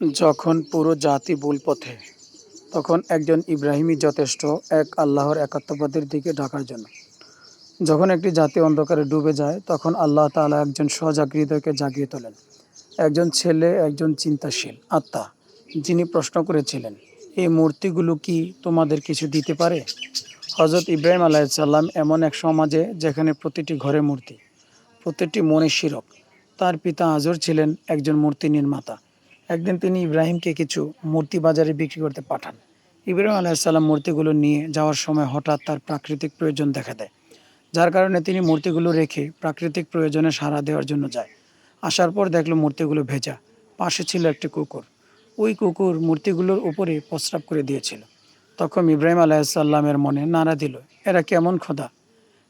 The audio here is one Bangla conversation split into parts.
যখন পুরো জাতি ভুল পথে তখন একজন ইব্রাহিমই যথেষ্ট এক আল্লাহর একাত্মবাদের দিকে ডাকার জন্য। যখন একটি জাতি অন্ধকারে ডুবে যায়, তখন আল্লাহ তাআলা একজন হৃদয়কে জাগিয়ে তোলেন। একজন ছেলে, একজন চিন্তাশীল আত্মা, যিনি প্রশ্ন করেছিলেন এই মূর্তিগুলো কি তোমাদের কিছু দিতে পারে? হজরত ইব্রাহিম আলাইসাল্লাম এমন এক সমাজে যেখানে প্রতিটি ঘরে মূর্তি, প্রতিটি মনে শিরক, তার পিতা আজর ছিলেন একজন মূর্তি নির্মাতা। একদিন তিনি ইব্রাহিমকে কিছু মূর্তি বাজারে বিক্রি করতে পাঠান। ইব্রাহিম আলাইসাল্লাম মূর্তিগুলো নিয়ে যাওয়ার সময় হঠাৎ তার প্রাকৃতিক প্রয়োজন দেখা দেয়। যার কারণে তিনি মূর্তিগুলো রেখে প্রাকৃতিক প্রয়োজনে সাড়া দেওয়ার জন্য যায়। আসার পর দেখল মূর্তিগুলো ভেজা। পাশে ছিল একটি কুকুর। ওই কুকুর মূর্তিগুলোর উপরে প্রস্রাব করে দিয়েছিল। তখন ইব্রাহিম আলাইসাল্লামের মনে নাড়া দিল, এরা কেমন খোদা?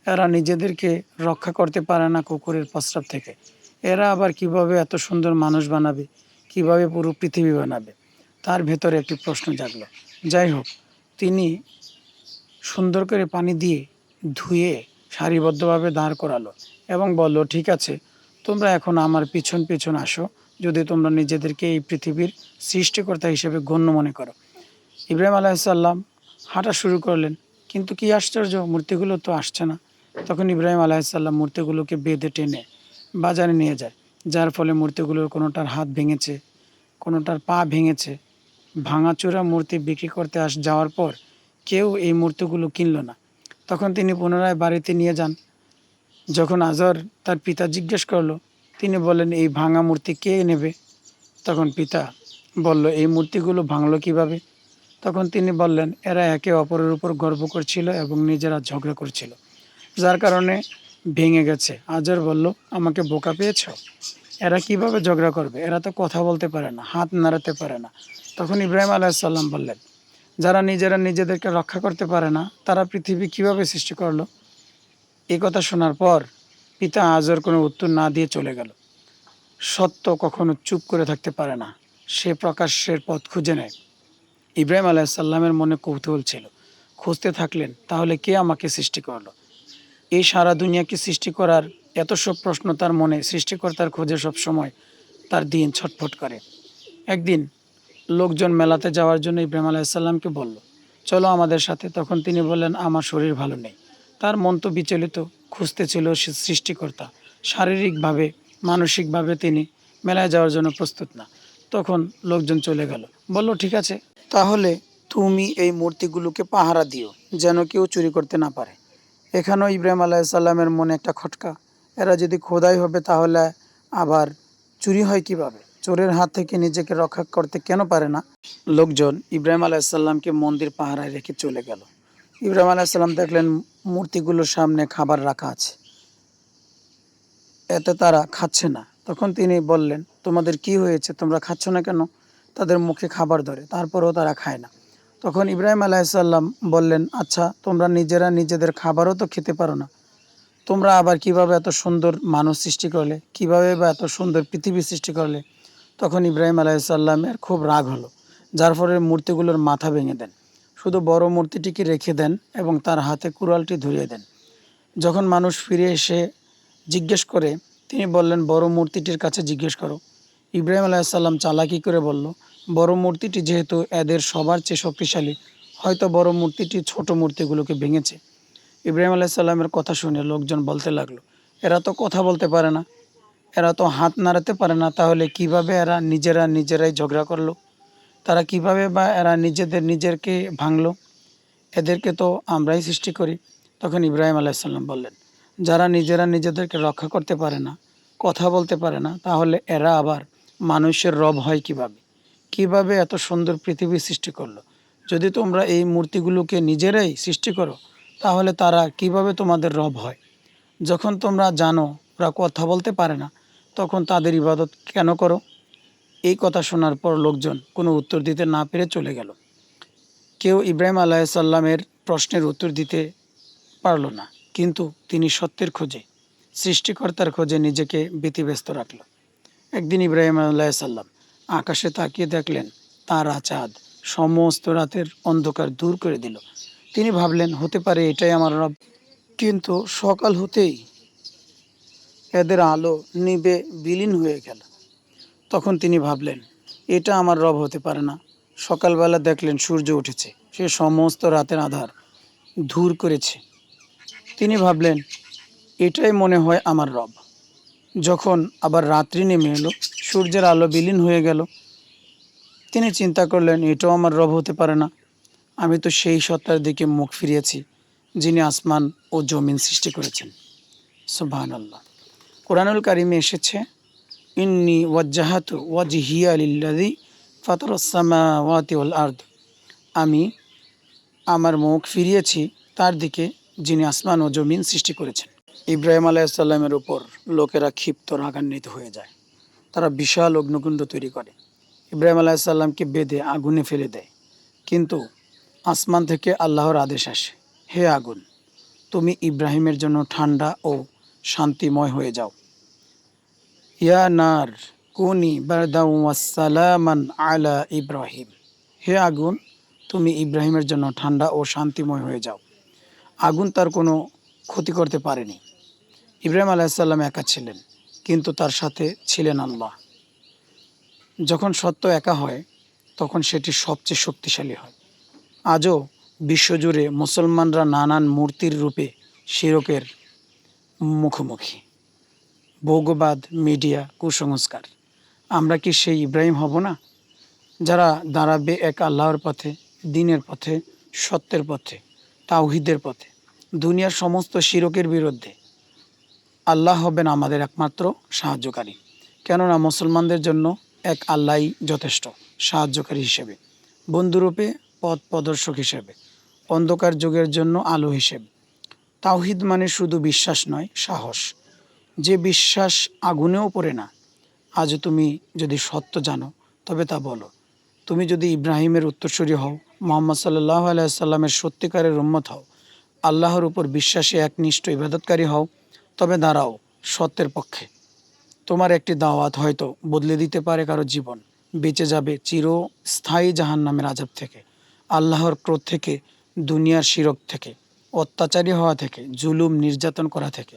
এরা নিজেদেরকে রক্ষা করতে পারে না কুকুরের প্রস্রাব থেকে। এরা আবার কীভাবে এত সুন্দর মানুষ বানাবে? কীভাবে পুরো পৃথিবী বানাবে? তার ভেতরে একটি প্রশ্ন জাগলো। যাই হোক, তিনি সুন্দর করে পানি দিয়ে ধুয়ে সারিবদ্ধভাবে দাঁড় করালো এবং বলল, ঠিক আছে, তোমরা এখন আমার পিছন পিছন আসো। যদি তোমরা নিজেদেরকে এই পৃথিবীর সৃষ্টিকর্তা হিসেবে গণ্য মনে করো। ইব্রাহিম আলাইসাল্লাম হাঁটা শুরু করলেন, কিন্তু কি আশ্চর্য, মূর্তিগুলো তো আসছে না। তখন ইব্রাহিম আলাইসাল্লাম মূর্তিগুলোকে বেঁধে টেনে বাজারে নিয়ে যায়। যার ফলে মূর্তিগুলোর কোনোটার হাত ভেঙেছে, কোনোটার পা ভেঙেছে। ভাঙাচোরা মূর্তি বিক্রি করতে আস, যাওয়ার পর কেউ এই মূর্তিগুলো কিনল না। তখন তিনি পুনরায় বাড়িতে নিয়ে যান। যখন আজর তার পিতা জিজ্ঞেস করল, তিনি বললেন, এই ভাঙা মূর্তি কে নেবে? তখন পিতা বলল, এই মূর্তিগুলো ভাঙলো কীভাবে? তখন তিনি বললেন, এরা একে অপরের উপর গর্ব করছিল এবং নিজেরা ঝগড়া করছিল। যার কারণে ভেঙে গেছে। আজর বলল, আমাকে বোকা পেয়েছ? এরা কীভাবে ঝগড়া করবে? এরা তো কথা বলতে পারে না, হাত নাড়াতে পারে না। তখন ইব্রাহিম আলাইসাল্লাম বললেন, যারা নিজেরা নিজেদেরকে রক্ষা করতে পারে না, তারা পৃথিবী কীভাবে সৃষ্টি করল? এই কথা শোনার পর পিতা আজর কোনো উত্তর না দিয়ে চলে গেল। সত্য কখনো চুপ করে থাকতে পারে না, সে প্রকাশের পথ খুঁজে নেয়। ইব্রাহিম আলাইসাল্লামের মনে কৌতূহল ছিল। খুঁজতে থাকলেন, তাহলে কে আমাকে সৃষ্টি করল? এই সারা দুনিয়াকে সৃষ্টি করার এত সব প্রশ্ন তার মনে সৃষ্টিকর্তার খোঁজে সব সময় তার দিন ছটফট করে। একদিন লোকজন মেলাতে যাওয়ার জন্য ইব্রাহিম আলাইসাল্লামকে বলল, চলো আমাদের সাথে। তখন তিনি বললেন, আমার শরীর ভালো নেই। তার মন তো বিচলিত, খুঁজতে ছিল সৃষ্টিকর্তা। শারীরিকভাবে, মানসিকভাবে তিনি মেলায় যাওয়ার জন্য প্রস্তুত না। তখন লোকজন চলে গেল, বলল, ঠিক আছে, তাহলে তুমি এই মূর্তিগুলোকে পাহারা দিও, যেন কেউ চুরি করতে না পারে। এখানেও ইব্রাহিম আলাইসাল্লামের মনে একটা খটকা। এরা যদি খোদাই হবে তাহলে আবার চুরি হয় কীভাবে? চোরের হাত থেকে নিজেকে রক্ষা করতে কেন পারে না? লোকজন ইব্রাহিম আলাইসাল্লামকে মন্দির পাহারায় রেখে চলে গেল। ইব্রাহিম আলাইসাল্লাম দেখলেন মূর্তিগুলোর সামনে খাবার রাখা আছে। এতে তারা খাচ্ছে না। তখন তিনি বললেন, তোমাদের কি হয়েছে? তোমরা খাচ্ছ না কেন? তাদের মুখে খাবার ধরে। তারপরেও তারা খায় না। তখন ইব্রাহিম আলাইসাল্লাম বললেন আচ্ছা তোমরা নিজেরা নিজেদের খাবারও তো খেতে পারো না। তোমরা আবার কীভাবে এত সুন্দর মানুষ সৃষ্টি করলে? কীভাবে বা এত সুন্দর পৃথিবী সৃষ্টি করলে? তখন ইব্রাহিম আলাইসাল্লামের খুব রাগ হলো, যার ফলে মূর্তিগুলোর মাথা ভেঙে দেন। শুধু বড় মূর্তিটিকে রেখে দেন এবং তার হাতে কুড়ালটি ধরিয়ে দেন। যখন মানুষ ফিরে এসে জিজ্ঞেস করে, তিনি বললেন, বড় মূর্তিটির কাছে জিজ্ঞেস করো। ইব্রাহিম আলাইসাল্লাম চালাকি করে বলল বড় মূর্তিটি যেহেতু এদের সবার চেয়ে শক্তিশালী, হয়তো বড় মূর্তিটি ছোট মূর্তিগুলোকে ভেঙেছে। ইব্রাহিম আলাইসাল্লামের কথা শুনে লোকজন বলতে লাগল, এরা তো কথা বলতে পারে না। এরা তো হাত নাড়াতে পারে না, তাহলে কীভাবে এরা নিজেরা নিজেরাই ঝগড়া করল? তারা কীভাবে বা এরা নিজেদের নিজেরকে ভাঙলো? এদেরকে তো আমরাই সৃষ্টি করি। তখন ইব্রাহিম আলাইসাল্লাম বললেন, যারা নিজেরা নিজেদেরকে রক্ষা করতে পারে না, কথা বলতে পারে না, তাহলে এরা আবার মানুষের রব হয় কীভাবে? কীভাবে এত সুন্দর পৃথিবী সৃষ্টি করল? যদি তোমরা এই মূর্তিগুলোকে নিজেরাই সৃষ্টি করো, তাহলে তারা কীভাবে তোমাদের রব হয়? যখন তোমরা জানো, ওরা কথা বলতে পারে না, তখন তাদের ইবাদত কেন করো? এই কথা শোনার পর লোকজন কোনো উত্তর দিতে না পেরে চলে গেল। কেউ ইব্রাহিম আলাইসাল্লামের প্রশ্নের উত্তর দিতে পারল না, কিন্তু তিনি সত্যের খোঁজে, সৃষ্টিকর্তার খোঁজে নিজেকে ব্যতিব্যস্ত রাখল। একদিন ইব্রাহিম আলাইসাল্লাম আকাশে তাকিয়ে দেখলেন, তারা চাঁদ সমস্ত রাতের অন্ধকার দূর করে দিল। তিনি ভাবলেন, হতে পারে এটাই আমার রব। কিন্তু সকাল হতেই এদের আলো নিবে বিলীন হয়ে গেল। তখন তিনি ভাবলেন, এটা আমার রব হতে পারে না। সকালবেলা দেখলেন, সূর্য উঠেছে। সে সমস্ত রাতের আধার দূর করেছে। তিনি ভাবলেন, এটাই মনে হয় আমার রব। যখন আবার রাত্রি নেমে এলো সূর্যের আলো বিলীন হয়ে গেল। তিনি চিন্তা করলেন, এটাও আমার রব হতে পারে না। আমি তো সেই সত্তার দিকে মুখ ফিরিয়েছি, যিনি আসমান ও জমিন সৃষ্টি করেছেন। সুবহান আল্লাহ কোরআনুল কারিমে এসেছে, ইন্নি ওয়াজ্জাহাতু ওয়াজহিয়া লিল্লাযী ফাতারাস-সামাওয়াতি ওয়াল আরদ। আমি আমার মুখ ফিরিয়েছি তার দিকে, যিনি আসমান ও জমিন সৃষ্টি করেছেন। ইব্রাহিম আলাইসাল্লামের উপর লোকেরা ক্ষিপ্ত, রাগান্বিত হয়ে যায়। তারা বিশাল অগ্নিকুণ্ড তৈরি করে। ইব্রাহিম আলাইসাল্লামকে বেঁধে আগুনে ফেলে দেয়। কিন্তু আসমান থেকে আল্লাহর আদেশ আসে, হে আগুন, তুমি ইব্রাহিমের জন্য ঠান্ডা ও শান্তিময় হয়ে যাও। ইয়া নার কুনি বারদাউসালামান আলা ইব্রাহিম। হে আগুন, তুমি ইব্রাহিমের জন্য ঠান্ডা ও শান্তিময় হয়ে যাও। আগুন তার কোনো ক্ষতি করতে পারেনি। ইব্রাহিম আলাইসাল্লাম একা ছিলেন। কিন্তু তার সাথে ছিলেন আল্লাহ। যখন সত্য একা হয়, তখন সেটি সবচেয়ে শক্তিশালী হয়। আজও বিশ্বজুড়ে মুসলমানরা নানান মূর্তির রূপে শিরকের মুখোমুখি। ভোগবাদ, মিডিয়া, কুসংস্কার। আমরা কি সেই ইব্রাহিম হব না? যারা দাঁড়াবে এক আল্লাহর পথে, দিনের পথে, সত্যের পথে, তাওহিদের পথে, দুনিয়ার সমস্ত শিরকের বিরুদ্ধে আল্লাহ হবেন আমাদের একমাত্র সাহায্যকারী। কেননা মুসলমানদের জন্য এক আল্লাহই যথেষ্ট সাহায্যকারী হিসেবে, বন্ধুরূপে, পথ প্রদর্শক হিসেবে, অন্ধকার যুগের জন্য আলো হিসেবে। তাওহিদ মানে শুধু বিশ্বাস নয়, সাহস। যে বিশ্বাস আগুনেও পড়ে না, আজ তুমি যদি সত্য জানো, তবে তা বলো। তুমি যদি ইব্রাহিমের উত্তরসূরি হও, মোহাম্মদ সাল্লাহ আলাইসাল্লামের সত্যিকারের উম্মত হও, আল্লাহর উপর বিশ্বাসী একনিষ্ঠ ইবাদতকারী হও তবে দাঁড়াও, সত্যের পক্ষে। তোমার একটি দাওয়াত হয়তো বদলে দিতে পারে কারও জীবন। বেঁচে যাবে চিরস্থায়ী জাহান নামের আজাব থেকে, আল্লাহর ক্রোধ থেকে, দুনিয়ার শিরক থেকে, অত্যাচারী হওয়া থেকে, জুলুম নির্যাতন করা থেকে,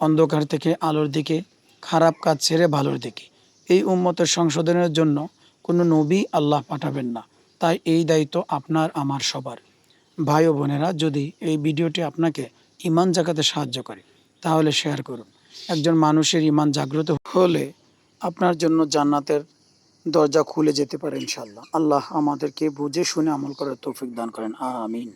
অন্ধকার থেকে আলোর দিকে, খারাপ কাজ ছেড়ে ভালোর দিকে। এই উম্মতের সংশোধনের জন্য কোনো নবী আল্লাহ পাঠাবেন না। তাই এই দায়িত্ব আপনার, আমার সবার। ভাই ও বোনেরা, যদি এই ভিডিওটি আপনাকে ইমান জাগাতে সাহায্য করে তাহলে শেয়ার করুন। একজন মানুষের ইমান জাগ্রত হলে আপনার জন্য জান্নাতের দরজা খুলে যেতে পারে ইনশাল্লাহ আল্লাহ আমাদেরকে বুঝে শুনে আমল করার তৌফিক দান করেন। আমিন।